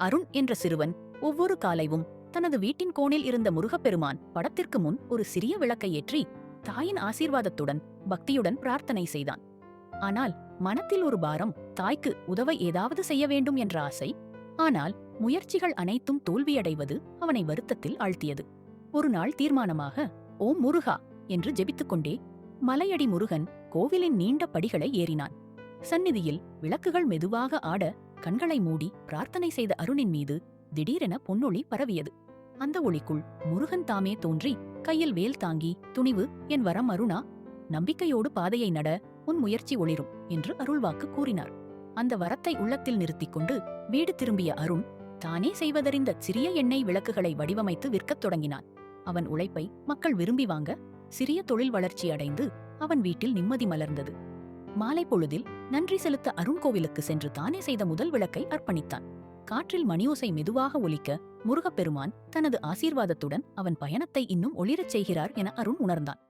அருண் என்ற சிறுவன் ஒவ்வொரு காலைவும் தனது வீட்டின் கோணில் இருந்த முருகப்பெருமான் படத்திற்கு முன் ஒரு சிறிய விளக்கை ஏற்றி தாயின் ஆசீர்வாதத்துடன் பக்தியுடன் பிரார்த்தனை செய்தான். ஆனால் மனத்தில் ஒரு பாரம் தாய்க்கு உதவ ஏதாவது செய்ய வேண்டும் என்ற ஆசை ஆனால் முயற்சிகள் அனைத்தும் தோல்வியடைவது அவனை வருத்தத்தில் ஆழ்த்தியது. ஒரு நாள் தீர்மானமாக ஓம் முருகா! என்று ஜெபித்துக்கொண்டே மலையடி முருகன் கோவிலின் நீண்ட படிகளை ஏறினான். சந்நிதியில் விளக்குகள் மெதுவாக ஆட கண்களை மூடி பிரார்த்தனை செய்த அருணின் மீது திடீரென பொன்னொளி பரவியது. அந்த ஒளிக்குள் முருகன் தாமே தோன்றி கையில் வேல் தாங்கி துணிவு என் வரம் அருணா நம்பிக்கையோடு பாதையை நட உன் முயற்சி ஒளிரும் என்று அருள்வாக்கு கூறினார். அந்த வரத்தை உள்ளத்தில் நிறுத்திக் கொண்டு வீடு திரும்பிய அருண் தானே செய்வதறிந்த சிறிய எண்ணெய் விளக்குகளை வடிவமைத்து விற்கத் தொடங்கினான். அவன் உழைப்பை மக்கள் விரும்பி வாங்க சிறிய தொழில் வளர்ச்சி அடைந்து அவன் வீட்டில் நிம்மதி மலர்ந்தது. மாலை பொழுதில் நன்றி செலுத்த அருண்கோவிலுக்கு சென்று தானே செய்த முதல் விளக்கை அர்ப்பணித்தான். காற்றில் மணியோசை மெதுவாக ஒலிக்க முருகப்பெருமான் தனது ஆசீர்வாதத்துடன் அவன் பயணத்தை இன்னும் ஒளிரச் செய்கிறார் என அருண் உணர்ந்தான்.